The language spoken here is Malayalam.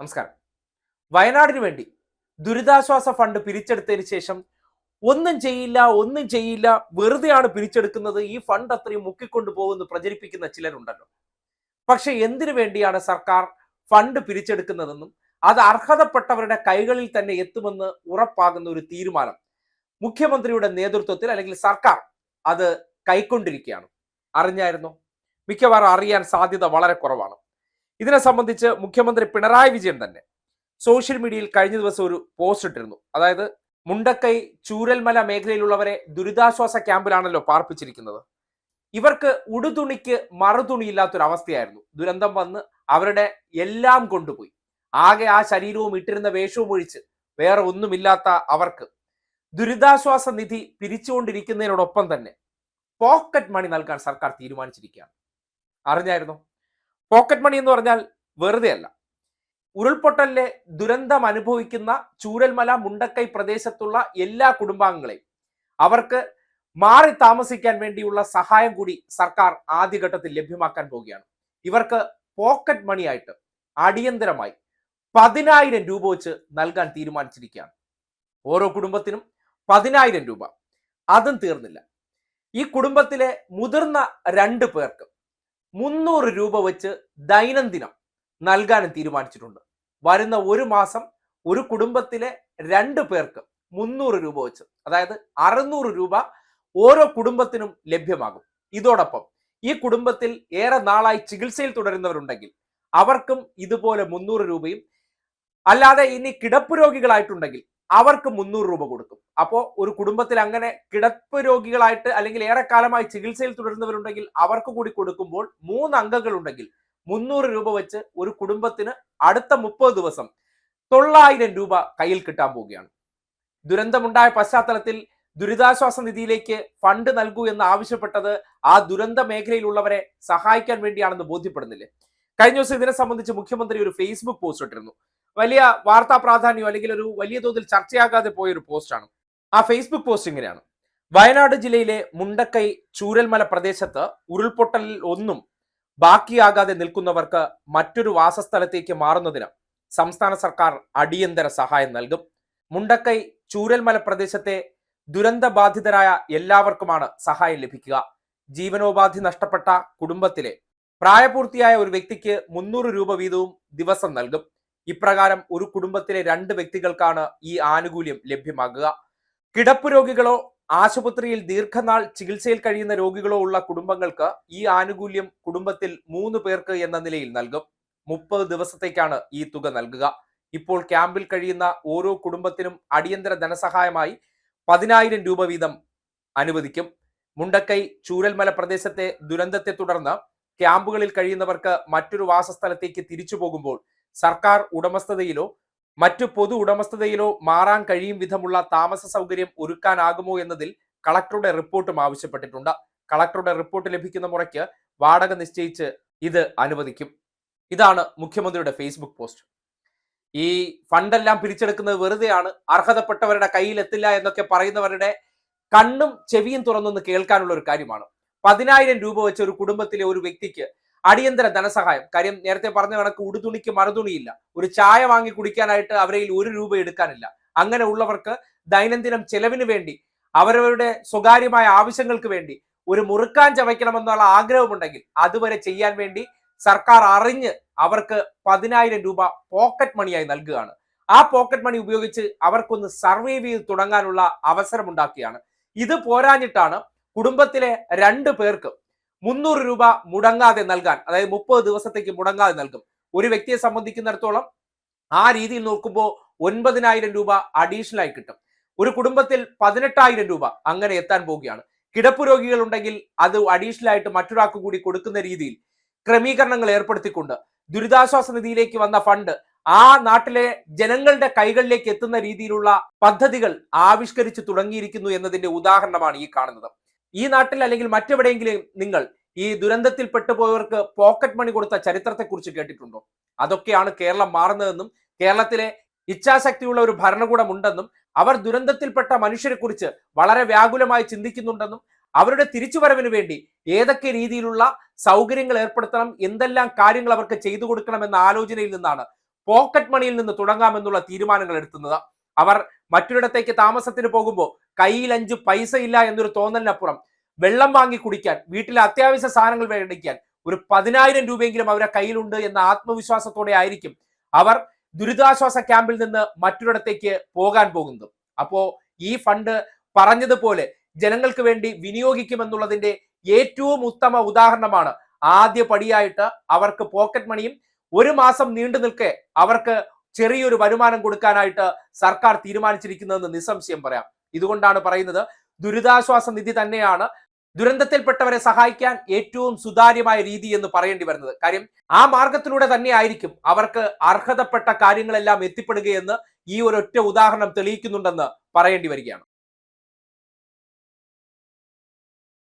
നമസ്കാരം. വയനാടിന് വേണ്ടി ദുരിതാശ്വാസ ഫണ്ട് പിരിച്ചെടുത്തതിന് ശേഷം ഒന്നും ചെയ്യില്ല ഒന്നും ചെയ്യില്ല വെറുതെയാണ് പിരിച്ചെടുക്കുന്നത്. ഈ ഫണ്ട് അത്രയും മുക്കിക്കൊണ്ടു പോകുമെന്ന് പ്രചരിപ്പിക്കുന്ന ചിലരുണ്ടല്ലോ. പക്ഷെ എന്തിനു വേണ്ടിയാണ് സർക്കാർ ഫണ്ട് പിരിച്ചെടുക്കുന്നതെന്നും അത് അർഹതപ്പെട്ടവരുടെ കൈകളിൽ തന്നെ എത്തുമെന്ന് ഉറപ്പാകുന്ന ഒരു തീരുമാനം മുഖ്യമന്ത്രിയുടെ നേതൃത്വത്തിൽ അല്ലെങ്കിൽ സർക്കാർ അത് കൈക്കൊണ്ടിരിക്കുകയാണ്. അറിഞ്ഞായിരുന്നു? മിക്കവാറും അറിയാൻ സാധ്യത വളരെ കുറവാണ്. ഇതിനെ സംബന്ധിച്ച് മുഖ്യമന്ത്രി പിണറായി വിജയൻ തന്നെ സോഷ്യൽ മീഡിയയിൽ കഴിഞ്ഞ ദിവസം ഒരു പോസ്റ്റ് ഇട്ടിരുന്നു. അതായത് മുണ്ടക്കൈ ചൂരൽമല മേഖലയിലുള്ളവരെ ദുരിതാശ്വാസ ക്യാമ്പിലാണല്ലോ പാർപ്പിച്ചിരിക്കുന്നത്. ഇവർക്ക് ഉടുതുണിക്ക് മറുതുണിയില്ലാത്തൊരവസ്ഥയായിരുന്നു. ദുരന്തം വന്ന് അവരുടെ എല്ലാം കൊണ്ടുപോയി. ആകെ ആ ശരീരവും ഇട്ടിരുന്ന വേഷവും ഒഴിച്ച് വേറെ ഒന്നുമില്ലാത്ത അവർക്ക് ദുരിതാശ്വാസ നിധി പിരിച്ചുകൊണ്ടിരിക്കുന്നതിനോടൊപ്പം തന്നെ പോക്കറ്റ് മണി നൽകാൻ സർക്കാർ തീരുമാനിച്ചിരിക്കുകയാണ്. അറിഞ്ഞായിരുന്നു? പോക്കറ്റ് മണി എന്ന് പറഞ്ഞാൽ വെറുതെ അല്ല. ഉരുൾപൊട്ടലിലെ ദുരന്തം അനുഭവിക്കുന്ന ചൂരൽമല മുണ്ടക്കൈ പ്രദേശത്തുള്ള എല്ലാ കുടുംബാംഗങ്ങളെയും അവർക്ക് മാറി താമസിക്കാൻ വേണ്ടിയുള്ള സഹായം കൂടി സർക്കാർ ആദ്യഘട്ടത്തിൽ ലഭ്യമാക്കാൻ പോവുകയാണ്. ഇവർക്ക് പോക്കറ്റ് മണിയായിട്ട് അടിയന്തരമായി പതിനായിരം രൂപ വെച്ച് നൽകാൻ തീരുമാനിച്ചിരിക്കുകയാണ്. ഓരോ കുടുംബത്തിനും പതിനായിരം രൂപ. അതും തീർന്നില്ല. ഈ കുടുംബത്തിലെ മുതിർന്ന രണ്ട് പേർക്ക് മുന്നൂറ് രൂപ വെച്ച് ദൈനംദിനം നൽകാനും തീരുമാനിച്ചിട്ടുണ്ട്. വരുന്ന ഒരു മാസം ഒരു കുടുംബത്തിലെ രണ്ട് പേർക്ക് മുന്നൂറ് രൂപ വെച്ച് അതായത് അറുന്നൂറ് രൂപ ഓരോ കുടുംബത്തിനും ലഭ്യമാകും. ഇതോടൊപ്പം ഈ കുടുംബത്തിൽ ഏറെ നാളായി ചികിത്സയിൽ തുടരുന്നവരുണ്ടെങ്കിൽ അവർക്കും ഇതുപോലെ മുന്നൂറ് രൂപയും അല്ലാതെ ഇനി കിടപ്പ് രോഗികളായിട്ടുണ്ടെങ്കിൽ അവർക്ക് മുന്നൂറ് രൂപ കൊടുക്കും. അപ്പോൾ ഒരു കുടുംബത്തിൽ അങ്ങനെ കിടപ്പ് രോഗികളായിട്ട് അല്ലെങ്കിൽ ഏറെക്കാലമായി ചികിത്സയിൽ തുടരുന്നവരുണ്ടെങ്കിൽ അവർക്ക് കൂടി കൊടുക്കുമ്പോൾ മൂന്ന് അംഗങ്ങൾ ഉണ്ടെങ്കിൽ മുന്നൂറ് രൂപ വെച്ച് ഒരു കുടുംബത്തിന് അടുത്ത മുപ്പത് ദിവസം തൊള്ളായിരം രൂപ കയ്യിൽ കിട്ടാൻ പോവുകയാണ്. ദുരന്തമുണ്ടായ പശ്ചാത്തലത്തിൽ ദുരിതാശ്വാസ നിധിയിലേക്ക് ഫണ്ട് നൽകൂ എന്ന് ആവശ്യപ്പെട്ടത് ആ ദുരന്ത മേഖലയിലുള്ളവരെ സഹായിക്കാൻ വേണ്ടിയാണെന്ന് ബോധ്യപ്പെടുന്നില്ലേ? കഴിഞ്ഞ ദിവസം ഇതിനെ സംബന്ധിച്ച് മുഖ്യമന്ത്രി ഒരു ഫേസ്ബുക്ക് പോസ്റ്റ് ഇട്ടിരുന്നു. വലിയ വാർത്താ പ്രാധാന്യം അല്ലെങ്കിൽ ഒരു വലിയ തോതിൽ ചർച്ചയാകാതെ പോയ ഒരു പോസ്റ്റാണ് ആ ഫേസ്ബുക്ക് പോസ്റ്റ് ഇങ്ങനെയാണ്. വയനാട് ജില്ലയിലെ മുണ്ടക്കൈ ചൂരൽമല പ്രദേശത്ത് ഉരുൾപൊട്ടലിൽ ഒന്നും ബാക്കിയാകാതെ നിൽക്കുന്നവർക്ക് മറ്റൊരു വാസസ്ഥലത്തേക്ക് മാറുന്നതിന് സംസ്ഥാന സർക്കാർ അടിയന്തര സഹായം നൽകും. മുണ്ടക്കൈ ചൂരൽമല പ്രദേശത്തെ ദുരന്തബാധിതരായ എല്ലാവർക്കുമാണ് സഹായം ലഭിക്കുക. ജീവനോപാധി നഷ്ടപ്പെട്ട കുടുംബത്തിലെ പ്രായപൂർത്തിയായ ഒരു വ്യക്തിക്ക് മുന്നൂറ് രൂപ വീതവും ദിവസം നൽകും. ഇപ്രകാരം ഒരു കുടുംബത്തിലെ രണ്ട് വ്യക്തികൾക്കാണ് ഈ ആനുകൂല്യം ലഭ്യമാകുക. കിടപ്പ് രോഗികളോ ആശുപത്രിയിൽ ദീർഘനാൾ ചികിത്സയിൽ കഴിയുന്ന രോഗികളോ ഉള്ള കുടുംബങ്ങൾക്ക് ഈ ആനുകൂല്യം കുടുംബത്തിൽ മൂന്ന് പേർക്ക് എന്ന നിലയിൽ നൽകും. മുപ്പത് ദിവസത്തേക്കാണ് ഈ തുക നൽകുക. ഇപ്പോൾ ക്യാമ്പിൽ കഴിയുന്ന ഓരോ കുടുംബത്തിനും അടിയന്തര ധനസഹായമായി പതിനായിരം രൂപ വീതം അനുവദിക്കും. മുണ്ടക്കൈ ചൂരൽമല പ്രദേശത്തെ ദുരന്തത്തെ തുടർന്ന് ക്യാമ്പുകളിൽ കഴിയുന്നവർക്ക് മറ്റൊരു വാസസ്ഥലത്തേക്ക് തിരിച്ചു പോകുമ്പോൾ സർക്കാർ ഉടമസ്ഥതയിലോ മറ്റു പൊതു ഉടമസ്ഥതയിലോ മാറാൻ കഴിയും വിധമുള്ള താമസ സൗകര്യം ഒരുക്കാനാകുമോ എന്നതിൽ കളക്ടറുടെ റിപ്പോർട്ടും ആവശ്യപ്പെട്ടിട്ടുണ്ട്. കളക്ടറുടെ റിപ്പോർട്ട് ലഭിക്കുന്ന മുറയ്ക്ക് വാടക നിശ്ചയിച്ച് ഇത് അനുവദിക്കും. ഇതാണ് മുഖ്യമന്ത്രിയുടെ ഫേസ്ബുക്ക് പോസ്റ്റ്. ഈ ഫണ്ടെല്ലാം പിരിച്ചെടുക്കുന്നത് വെറുതെയാണ് അർഹതപ്പെട്ടവരുടെ കയ്യിൽ എത്തില്ല എന്നൊക്കെ പറയുന്നവരുടെ കണ്ണും ചെവിയും തുറന്നൊന്ന് കേൾക്കാനുള്ള ഒരു കാര്യമാണ്. പതിനായിരം രൂപ വെച്ച് ഒരു കുടുംബത്തിലെ ഒരു വ്യക്തിക്ക് അടിയന്തര ധനസഹായം. കാര്യം നേരത്തെ പറഞ്ഞ കണക്ക് ഉടുതുണിക്ക് മറുതുണിയില്ല. ഒരു ചായ വാങ്ങി കുടിക്കാനായിട്ട് അവരിൽ ഒരു രൂപ എടുക്കാനില്ല. അങ്ങനെ ഉള്ളവർക്ക് ദൈനംദിനം ചെലവിന് വേണ്ടി അവരവരുടെ സ്വകാര്യമായ ആവശ്യങ്ങൾക്ക് വേണ്ടി ഒരു മുറുക്കാൻ ചവയ്ക്കണമെന്നുള്ള ആഗ്രഹമുണ്ടെങ്കിൽ അതുവരെ ചെയ്യാൻ വേണ്ടി സർക്കാർ അറിഞ്ഞ് അവർക്ക് പതിനായിരം രൂപ പോക്കറ്റ് മണിയായി നൽകുകയാണ്. ആ പോക്കറ്റ് മണി ഉപയോഗിച്ച് അവർക്കൊന്ന് സർവൈവ് ചെയ്ത് തുടങ്ങാനുള്ള അവസരമുണ്ടാക്കുകയാണ് ഇത് പോരാഞ്ഞിട്ടാണ് കുടുംബത്തിലെ രണ്ട് പേർക്ക് മുന്നൂറ് രൂപ മുടങ്ങാതെ നൽകാൻ അതായത് മുപ്പത് ദിവസത്തേക്ക് മുടങ്ങാതെ നൽകും. ഒരു വ്യക്തിയെ സംബന്ധിക്കുന്നിടത്തോളം ആ രീതിയിൽ നോക്കുമ്പോൾ ഒൻപതിനായിരം രൂപ അഡീഷണൽ ആയി കിട്ടും. ഒരു കുടുംബത്തിൽ പതിനെട്ടായിരം രൂപ അങ്ങനെ എത്താൻ പോവുകയാണ്. കിടപ്പ് രോഗികൾ ഉണ്ടെങ്കിൽ അത് അഡീഷണൽ ആയിട്ട് മറ്റൊരാൾക്ക് കൂടി കൊടുക്കുന്ന രീതിയിൽ ക്രമീകരണങ്ങൾ ഏർപ്പെടുത്തിക്കൊണ്ട് ദുരിതാശ്വാസ നിധിയിലേക്ക് വന്ന ഫണ്ട് ആ നാട്ടിലെ ജനങ്ങളുടെ കൈകളിലേക്ക് എത്തുന്ന രീതിയിലുള്ള പദ്ധതികൾ ആവിഷ്കരിച്ചു തുടങ്ങിയിരിക്കുന്നു എന്നതിന്റെ ഉദാഹരണമാണ് ഈ കാണുന്നത്. ഈ നാട്ടിൽ അല്ലെങ്കിൽ മറ്റെവിടെയെങ്കിലും നിങ്ങൾ ഈ ദുരന്തത്തിൽ പെട്ടുപോയവർക്ക് പോക്കറ്റ് മണി കൊടുത്ത ചരിത്രത്തെക്കുറിച്ച് കേട്ടിട്ടുണ്ടോ? അതൊക്കെയാണ് കേരളം മാറുന്നതെന്നും കേരളത്തിലെ ഇച്ഛാശക്തിയുള്ള ഒരു ഭരണകൂടം ഉണ്ടെന്നും അവർ ദുരന്തത്തിൽപ്പെട്ട മനുഷ്യരെക്കുറിച്ച് വളരെ വ്യാകുലമായി ചിന്തിക്കുന്നുണ്ടെന്നും അവരുടെ തിരിച്ചുവരവിന് വേണ്ടി ഏതൊക്കെ രീതിയിലുള്ള സൗകര്യങ്ങൾ ഏർപ്പെടുത്തണം എന്തെല്ലാം കാര്യങ്ങൾ അവർക്ക് ചെയ്തു കൊടുക്കണം എന്ന ആലോചനയിൽ നിന്നാണ് പോക്കറ്റ് മണിയിൽ നിന്ന് തുടങ്ങാമെന്നുള്ള തീരുമാനങ്ങൾ എടുക്കുന്നത്. അവർ മറ്റൊരിടത്തേക്ക് താമസത്തിന് പോകുമ്പോൾ കയ്യിൽ അഞ്ച് പൈസ ഇല്ല എന്നൊരു തോന്നലിനപ്പുറം വെള്ളം വാങ്ങി കുടിക്കാൻ വീട്ടിലെ അത്യാവശ്യ സാധനങ്ങൾ മേടിക്കാൻ ഒരു പതിനായിരം രൂപയെങ്കിലും അവരുടെ കയ്യിലുണ്ട് എന്ന ആത്മവിശ്വാസത്തോടെ ആയിരിക്കും അവർ ദുരിതാശ്വാസ ക്യാമ്പിൽ നിന്ന് മറ്റൊരിടത്തേക്ക് പോകാൻ പോകുന്നത്. അപ്പോ ഈ ഫണ്ട് പറഞ്ഞതുപോലെ ജനങ്ങൾക്ക് വേണ്ടി വിനിയോഗിക്കുമെന്നുള്ളതിന്റെ ഏറ്റവും ഉത്തമ ഉദാഹരണമാണ് ആദ്യ പടിയായിട്ട് അവർക്ക് പോക്കറ്റ് മണിയും ഒരു മാസം നീണ്ടു നിൽക്കെ അവർക്ക് ചെറിയൊരു വരുമാനം കൊടുക്കാനായിട്ട് സർക്കാർ തീരുമാനിച്ചിരിക്കുന്നതെന്ന് നിസ്സംശയം പറയാം. ഇതുകൊണ്ടാണ് പറയുന്നത് ദുരിതാശ്വാസ നിധി തന്നെയാണ് ദുരന്തത്തിൽപ്പെട്ടവരെ സഹായിക്കാൻ ഏറ്റവും സുതാര്യമായ രീതി എന്ന് പറയേണ്ടി വരുന്നത്. കാര്യം ആ മാർഗത്തിലൂടെ തന്നെ ആയിരിക്കും അവർക്ക് അർഹതപ്പെട്ട കാര്യങ്ങളെല്ലാം എത്തിപ്പെടുകയെന്ന് ഈ ഒരൊറ്റ ഉദാഹരണം തെളിയിക്കുന്നുണ്ടെന്ന് പറയേണ്ടി വരികയാണ്.